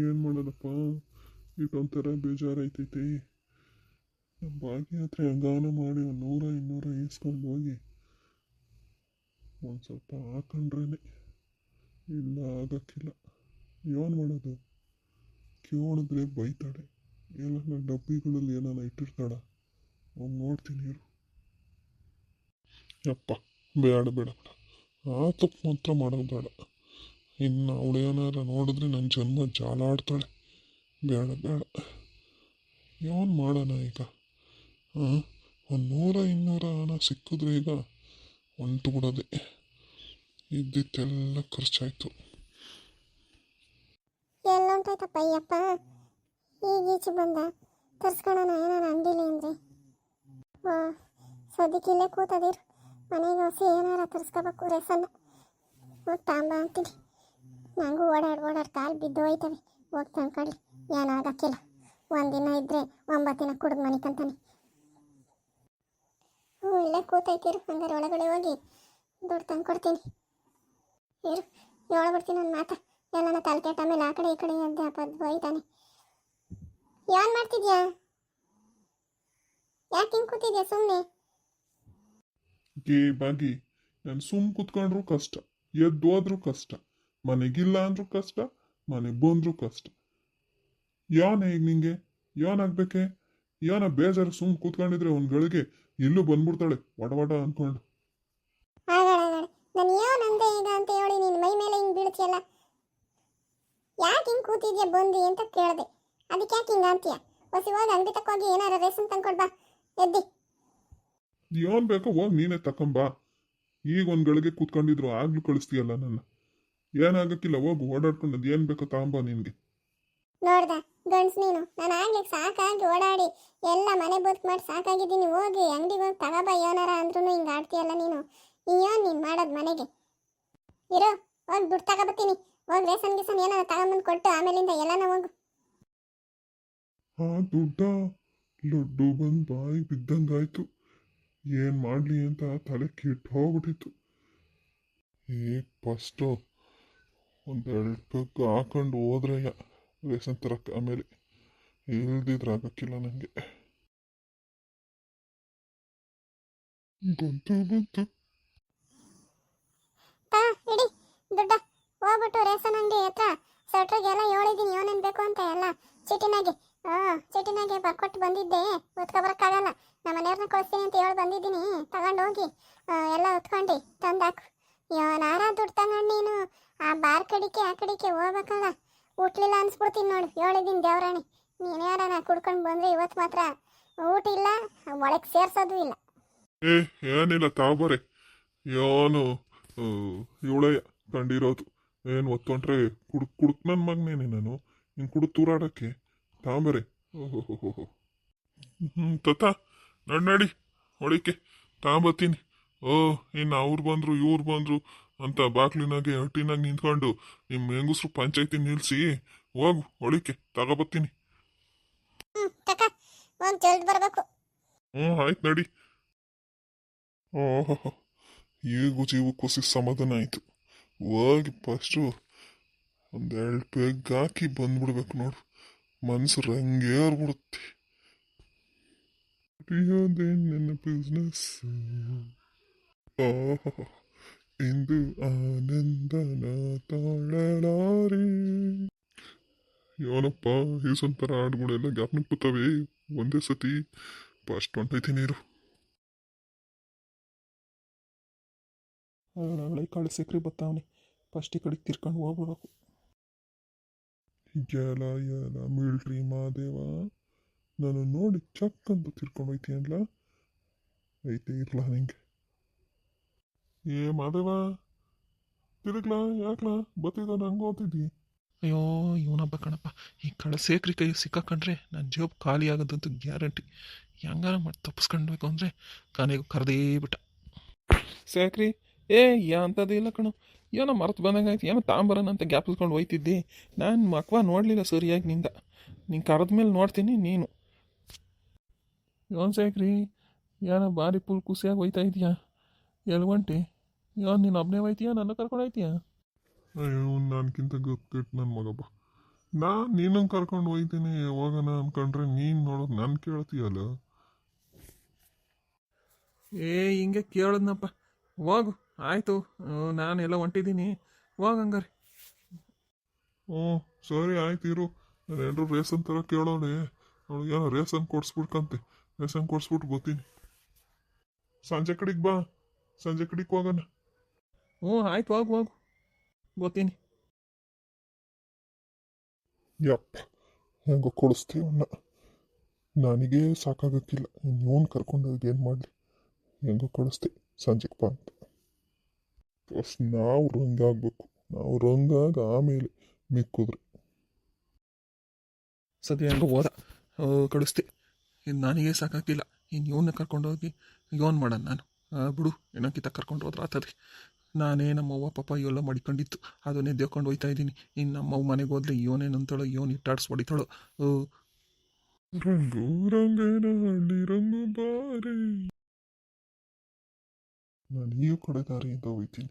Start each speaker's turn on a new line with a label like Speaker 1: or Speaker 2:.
Speaker 1: ಏನು ಮಾಡೋದಪ್ಪ ಇದೊಂಥರ ಬೇಜಾರೈತೈತಿ ನಮ್ಮ ಬಾಕಿ ಹತ್ರ ಹೆಂಗಾನ ಮಾಡಿ ಒಂದು ನೂರ ಇನ್ನೂರ ಈಸ್ಕೊಂಡು ಹೋಗಿ ಒಂದು ಸ್ವಲ್ಪ ಹಾಕೊಂಡ್ರೇ ಇಲ್ಲ ಆಗಕ್ಕಿಲ್ಲ ಏನು ಮಾಡೋದು ಕೇಳಿದ್ರೆ ಬೈತಾಳೆ ಏನಾರ ಡಬ್ಬಿಗಳಲ್ಲಿ ಏನಾನ ಇಟ್ಟಿರ್ತಾಳ ಅವ್ನು ನೋಡ್ತೀನಿ ಇರು ಯಪ್ಪ ಬೇಡ ಬೇಡ ಬೇಡ ಆ ತಪ್ಪು ಮಾತ್ರ ಮಾಡೋದು ಬೇಡ ಇನ್ನು ಅವಳೇನಾರ ನೋಡಿದ್ರೆ ನನ್ನ ಜನ್ಮ ಜಾಲಾಡ್ತಾಳೆ ಬೇಡ ಬೇಡ. ಏನು ಮಾಡೋಣ ಈಗ? ಹಾಂ ಒಂದು ನೂರ ಇನ್ನೂರ ಹಣ ಸಿಕ್ಕಿದ್ರೆ ಈಗ ಹೊಂಟು ಬಿಡೋದೆ. ಇದ್ದಿತ್ತೆಲ್ಲ ಖರ್ಚಾಯಿತು.
Speaker 2: ಎಲ್ಲೊಂಟಾಯ್ತಪ್ಪ ಅಯ್ಯಪ್ಪ ಈಗ ಈಚೆ ಬಂದ. ತರ್ಸ್ಕೊಳೋಣ, ಏನಾರ ಅಂಗಡಿಲಿ ಅಂದರೆ. ಹಾಂ ಸದ್ಯಕ್ಕೆ ಇಲ್ಲೇ ಕೂತದಿರು. ಮನೆಗೆ ಹೊಸ ಏನಾರ ತರ್ಸ್ಕೋಬೇಕು ಹೋಗಿ ತಾಂಬ ಅಂತೀನಿ. ನನಗೂ ಓಡಾಡಿ ಓಡಾಡಿ ಕಾಲು ಬಿದ್ದು ಹೋಯ್ತವೆ. ಹೋಗಿ ತಂದ್ಕೊಳ್ಳಿ ಏನೂ ಆಗಕ್ಕಿಲ್ಲ ಒಂದಿನ ಇದ್ದರೆ ಒಂಬತ್ತು ದಿನ ಕುಡಿದು ಮನೆ ಕಂತಾನೆ ಹ್ಞೂ, ಇಲ್ಲೇ ಕೂತೈತಿರು ಹಂಗಾರೆ ಒಳಗಡೆ ಹೋಗಿ ದುಡ್ಡು ತಂದು ಕೊಡ್ತೀನಿ ಇರು ಹೇಳ್ಬಿಡ್ತೀನಿ ಒಂದು ಮಾತಾ. ಎಲ್ಲನ ತಲೆ ಕೆಟ್ಟ ಮೇಲೆ ಆ ಕಡೆ, ಈ ಕಡೆ ಎದ್ದೆ ಪದ್ ಹೋಯ್ತಾನೆ. ಏನ್ ಮಾಡ್ತಿದ್ಯಾ? ಯಾಕೆ ಹಿಂಗೆ ಕೂತಿದ್ಯಾ ಸುಮ್ಮನೆ
Speaker 1: ಬಾಗಿ. ನಾನು ಸುಮ್ ಕುತ್ಕೊಂಡ್ರು ಕಷ್ಟ. ಎದ್ದು ಹೋದ್ರೂ ಕಷ್ಟ. ಮನೆಗಿಲ್ಲ ಅಂದ್ರೂ ಕಷ್ಟ ಮನೆ ಬಂದ್ರೂ ಕಷ್ಟ. ಯಾನ್ ಈಗ ನಿಂಗೆ? ಯಾನ್ ಆಗ್ಬೇಕೆ? ಯಾನ ಬೇಜಾರು ಸುಮ್ ಕೂತ್ಕೊಂಡಿದ್ರೆ ಒಂದ್ ಗಳಿಗೆ ಇಲ್ಲೂ ಬಂದ್ಬಿಡ್ತಾಳೆ ವಡ ವಡ ಅನ್ಕೊಂಡು.
Speaker 2: ನಾನು ಏನು ಅಂದೆ ಈಗ ಅಂತ ಹೇಳಿ ನೀನು ಮೈ ಮೇಲೆ ಹಿಂಗೆ ಬೀಳ್ತಿಯಲ್ಲ? ಯಾಕೆ ಹಿಂಗೆ ಕೂತಿದ್ಯಾ ಬಂದು ಅಂತ ಕೇಳ್ದೆ. ಅದಕ್ಕೆ ಯಾಕೆ ಹಿಂಗೆ ಅಂತೀಯ? ಹೊಸಿ ಹೋಗಿ ಅಂಗಡಿ ತಕ್ಕೋಗಿ ಏನಾರ ರೇಷನ್ ತಂದ್ಕೊಡ್ಬಾ ಎದ್ದಿ.
Speaker 1: ಬೇಕೋ ಹೋಗ್ ನೀನೇ ತಕೊಂಬಾ ಈಗ ಒಂದ್ ಗಳಿಗೆ ಕೂತ್ಕೊಂಡಿದ್ರು ಆಗ್ಲೂ ಕಳಿಸ್ತೀಯಲ್ಲ ನನ್ನ. ಏನಾಗಕ್ಕಿಲ್ಲ ಹೋಗು ಓಡಾಡ್ಕೊಂಡು ಏನ್ ಬೇಕೋ ತಾಂಬ ನಿನ್ಗೆ.
Speaker 2: ನೋಡ್ದ ಗಂಡ್ಸ್ ನೀನು ನಾನು ಆಗ್ಲಿಕ್ಕೆ ಸಾಕಾಗಿ ಓಡಾಡಿ ಎಲ್ಲ ಮನೆ ಬದುಕು ಮಾಡಿ ಸಾಕಾಗಿದ್ದೀನಿ ಹೋಗಿ ಅಂಗಡಿಗೆ ಹೋಗಿ ತಗೋಬ ಏನಾರ ಅಂದ್ರೂ ಹಿಂಗೆ ಆಡ್ತೀಯಲ್ಲ ನೀನು. ಏನು ನೀನು ಮಾಡೋದು ಮನೆಗೆ? ಇರೋ ಹೋಗಿ ದುಡ್ಡು ತಗೋಬತ್ತೀನಿ ಹೋಗಿ ರೇಷನ್ ಗೀಸನ್ ಏನಾರ ತಗೊಂಬಂದು ಕೊಟ್ಟು ಆಮೇಲಿಂದ ಎಲ್ಲನ ಹೋಗು.
Speaker 1: ಹಾಂ ದುಡ್ಡ? ಲಡ್ಡು ಬಂದು ಬಾಯಿ ಬಿದ್ದಂಗಾಯ್ತು. ಏನು ಮಾಡಲಿ ಅಂತ ತಲೆ ಕೆಟ್ಟು ಹೋಗ್ಬಿಟ್ಟಿತ್ತು. ಈಗ ಫಸ್ಟು ಒಂದೆರಡು ಪಗ್ ಹಾಕೊಂಡು ಹೋದ್ರೆ ರೇಷನ್ ತರಕ್ಕೆ ಆಮೇಲೆ ಇಲ್ದಿದ್ರೆ ಆಗಕ್ಕಿಲ್ಲ ನನಗೆ ಬಂತು ಬಂತು
Speaker 2: ತಾ ಇಡಿ. ದುಡ್ಡ. ಹೋಗ್ಬಿಟ್ಟು ರೇಷನ್ ಅಂಗಡಿ ಹತ್ರ ಸ್ವೆಟ್ರಿಗೆಲ್ಲ ಹೇಳಿದ್ದೀನಿ ಏನೇನು ಬೇಕು ಅಂತ ಎಲ್ಲ. ಚೀಟಿನಾಗೆ. ಹಾಂ ಚೀಟಿನಾಗೆ ಬರ್ಕೊಟ್ಟು ಬಂದಿದ್ದೆ. ಬರೋಕ್ಕಾಗಲ್ಲ ನಮ್ಮ ಮನೆಯವ್ರನ್ನ ಕಳಿಸ್ತೀನಿ ಅಂತ ಹೇಳಿ ಬಂದಿದ್ದೀನಿ. ತಗೊಂಡು ಹೋಗಿ ಎಲ್ಲ ಹೊತ್ಕೊಂಡು. ತಂದಾಕು ನಾರ ದುಡ್ತಾನ ನೀನು. ಆ ಬಾರ್ ಕಡಿಕೆ, ಆ ಕಡಿಕೆ ಹೋಗ್ಬೇಕಲ್ಲ. ಊಟ್ಲಿಲ್ಲ ಅನ್ಸ್ಬಿಡ್ತೀನಿ ನೋಡು. ಹೇಳಿದ್ದೀನಿ ದೇವರಾಣಿ. ನೀನು ಯಾರನ ಕುಡ್ಕೊಂಡು ಬಂದ್ರೆ ಇವತ್ತು ಮಾತ್ರ ಊಟ ಇಲ್ಲ, ಒಳಗೆ ಸೇರ್ಸೋದು ಇಲ್ಲ.
Speaker 1: ಏ, ಏನಿಲ್ಲ ತಾವರೆ ಏನು ಇವಳಯ್ಯ ಕಂಡಿರೋದು. ಏನು ಒತ್ತೊಂಟ್ರೆ ಕುಡ್, ಕುಡ್ಕ್ ನನ್ನ ಮಗನೇನೆ ನಾನು. ಹಿಂಗೆ ಕುಡ್ ತೂರಾಡಕ್ಕೆ. ತಾಂಬರೆ ಓಹೋ ಹ್ಞೂ ತತ್ತ ನಡಿ ಹೊಡಿಕೆ. ತಾಂಬತ್ತೀನಿ ಓ ಇನ್ನು ಅವ್ರು ಬಂದ್ರು ಇವ್ರು ಬಂದ್ರು ಅಂತ ಬಾಗ್ಲಿನಾಗೆ ಹಟ್ಟಿನಾಗ ನಿಂತ್ಕೊಂಡು ನಿಮ್ಮ ಹೆಂಗಸ್ರು ಪಂಚಾಯತಿ ನಿಲ್ಸಿ ಹೋಗು ಒಳಕ್ಕೆ ತಗೋಬತ್ತೀನಿ.
Speaker 2: ಹ್ಞೂ
Speaker 1: ಆಯ್ತು ನಡಿ. ಓಹೋ ಈಗೂ ಜೀವಕ್ಕೂ ಸಿ ಸಮಾಧಾನ ಆಯಿತು. ಹೋಗಿ ಫಸ್ಟು ಒಂದೆರಡು ಪೆಗ್ ಹಾಕಿ ಬಂದ್ಬಿಡ್ಬೇಕು ನೋಡು. ಮನಸ್ಸು ರಂಗೇರ್ಬಿಡುತ್ತೆ ನನ್ನ ಬಿಸ್ನೆಸ್ ಇಂದು ಆನಂದನ ತಾಳಲಾರಿ. ಏನಪ್ಪ ಈ ಥರ ಹಾಡುಗಳೆಲ್ಲ ಜ್ಞಾಪನಕ್ಕೆ ಬರ್ತವೆ ಒಂದೇ ಸತಿ. ಫಸ್ಟ್ ಹೊಂಟೈತಿ ನೀರು
Speaker 3: ಒಳಗಡೆ ಕಾಳು ಸಕ್ರೆ ಬತ್ತಾವನೆ. ಫಸ್ಟ್ ಈ ಕಡೆಗೆ ತಿರ್ಕೊಂಡು ಹೋಗ್ಬಿಡ್ಬೇಕು
Speaker 1: ಗ್ಯಾಲ ಎಲ ಮಿಲ್ಟ್ರಿ ಮಾದೇವ. ನಾನು ನೋಡಿ ಚಕ್ ಅಂತ ತಿರ್ಕೊಂಡು ಹೋಯ್ತೀಯಲ್ಲ? ಐತೆ ಇರ್ಲ ನಿಂಗೆ. ಏ ಮಾದೇವ ತಿರುಗ್ಲಾ ಯಾಕ್ಲಾ? ಬತ್ತಿದ ನಂಗೆ ಅಂತಿದ್ದಿ?
Speaker 3: ಅಯ್ಯೋ ಇವನಪ್ಪ ಕಣಪ್ಪ ಈ ಕಳೆ ಸೇಕ್ರಿ ಕೈ ಸಿಕ್ಕಾಕೊಂಡ್ರೆ ನನ್ನ ಜೇಬ್ ಖಾಲಿ ಆಗೋದಂತ ಗ್ಯಾರಂಟಿ. ಹೆಂಗಾರ ಮಾಡಿ ತಪ್ಪಿಸ್ಕೊಳ್ಬೇಕು ಅಂದರೆ ಕಾನೆಗೂ ಕರೆದೇ ಬಿಟ್ಟ. ಸೇಕ್ರಿ ಏ ಅಂಥದ್ದು ಇಲ್ಲ ಕಣೋ. ಏನೋ ಮರೆತು ಬಂದಂಗಾಯ್ತು ಏನೋ ತಾಂಬರನ ಅಂತ ಗ್ಯಾಪಿಸ್ಕೊಂಡು ಹೋಯ್ತಿದ್ದೆ. ನಾನು ಮಕ್ವ ನೋಡಲಿಲ್ಲ ಸರಿಯಾಗಿ ನಿಂದ. ನೀನು ಕರೆದ ಮೇಲೆ ನೋಡ್ತೀನಿ ನೀನು. ಏನು ಸೇಕ್ರಿ ಏನೋ ಭಾರಿ ಪುಲ್ ಖುಷಿಯಾಗಿ ಹೋಯ್ತಾ ಇದೆಯಾ? ಎಲ್ಲಿ ಯಾ ನೀನು ಒಬ್ಬನೇ ಹೋಯ್ತೀಯಾ ನನ್ನ ಕರ್ಕೊಂಡು ಹೋಯ್ತೀಯಾ?
Speaker 1: ಅಯ್ಯೋ ನನಗಿಂತ ಗೊತ್ತಿಟ್ಟು ನನ್ನ ಮಗಪ್ಪ ನಾ ನೀನಂಗೆ ಕರ್ಕೊಂಡು ಹೋಗ್ತೀನಿ ಯಾವಾಗನ ಅನ್ಕೊಂಡ್ರೆ ನೀನು ನೋಡೋದು ನಾನು ಕೇಳ್ತೀಯಲ್ಲ?
Speaker 3: ಏ ಹಿಂಗೆ ಕೇಳಿದ್ನಪ್ಪ. ಹೋಗು ಆಯಿತು. ನಾನೆಲ್ಲ ಹೊಂಟಿದ್ದೀನಿ. ಹೋಗ ಹಂಗಾರೆ.
Speaker 1: ಹ್ಞೂ ಸರಿ ಆಯ್ತು ಇರು. ನಾನು ಎಲ್ಲರೂ ರೇಸನ್ ಥರ ಕೇಳೋಣೆ ಅವಳಿಗೆ ರೇಸನ್ ಕೊಡ್ಸ್ಬಿಡ್ಕಂತೆ. ರೇಸನ್ ಕೊಡ್ಸ್ಬಿಟ್ಟು ಬರ್ತೀನಿ. ಸಂಜೆ ಕಡೆಗೆ ಬಾ. ಸಂಜೆ ಕಡೆಗೆ ಹೋಗೋಣ
Speaker 3: ಹ್ಞೂ ಆಯ್ತು ಹೋಗು ಹೋಗು ಗೊತ್ತೀನಿ
Speaker 1: ಯಪ್ಪ ಹೆಂಗೋ ಕೊಡಿಸ್ತೀವನ್ನ ನನಗೆ ಸಾಕಾಗಕ್ಕಿಲ್ಲ ಇವನು ಕರ್ಕೊಂಡೋಗಿ ಏನು ಮಾಡಲಿ ಹೆಂಗೋ ಕಳಿಸ್ತೆ ಸಂಜೆಗೆ ಬಾ ಅಂತ ಫಸ್ಟ್ ನಾವು ರಂಗಾಗಬೇಕು ನಾವು ರಂಗಾಗ ಆಮೇಲೆ ಮಿಕ್ಕಿದ್ರೆ
Speaker 3: ಸದ್ಯ ಹೆಂಗೋ ಹೋದ ಕಳಿಸ್ತೆ ನನಗೆ ಸಾಕಾಗಿಲ್ಲ ಇನ್ನು ಇವನ್ನ ಕರ್ಕೊಂಡೋಗಿ ಯೋನ್ ಮಾಡೋಣ ನಾನು ಬಿಡು ಏನಕ್ಕಿತ್ತ ಕರ್ಕೊಂಡು ಹೋದ್ರೆ ಆತದೆ ನಾನೇ ನಮ್ಮವ್ವ, ಪಾಪ, ಇವೆಲ್ಲ ಮಡಿಕೊಂಡಿತ್ತು. ಅದನ್ನೇ ದೇವ್ಕೊಂಡು ಹೋಯ್ತಾ ಇದ್ದೀನಿ. ಇನ್ನು ನಮ್ಮವ್ವ ಮನೆಗೆ ಹೋದ್ರೆ ಇವನೇನು ಅಂತಳು ಇವನು ಇಟ್ಟಾಡ್ಸ್ ಹೊಡಿತಾಳೋ.
Speaker 1: ನಾನು ಈ ಕಡೆ ದಾರಿಯಿಂದ ಹೋಗ್ತೀನಿ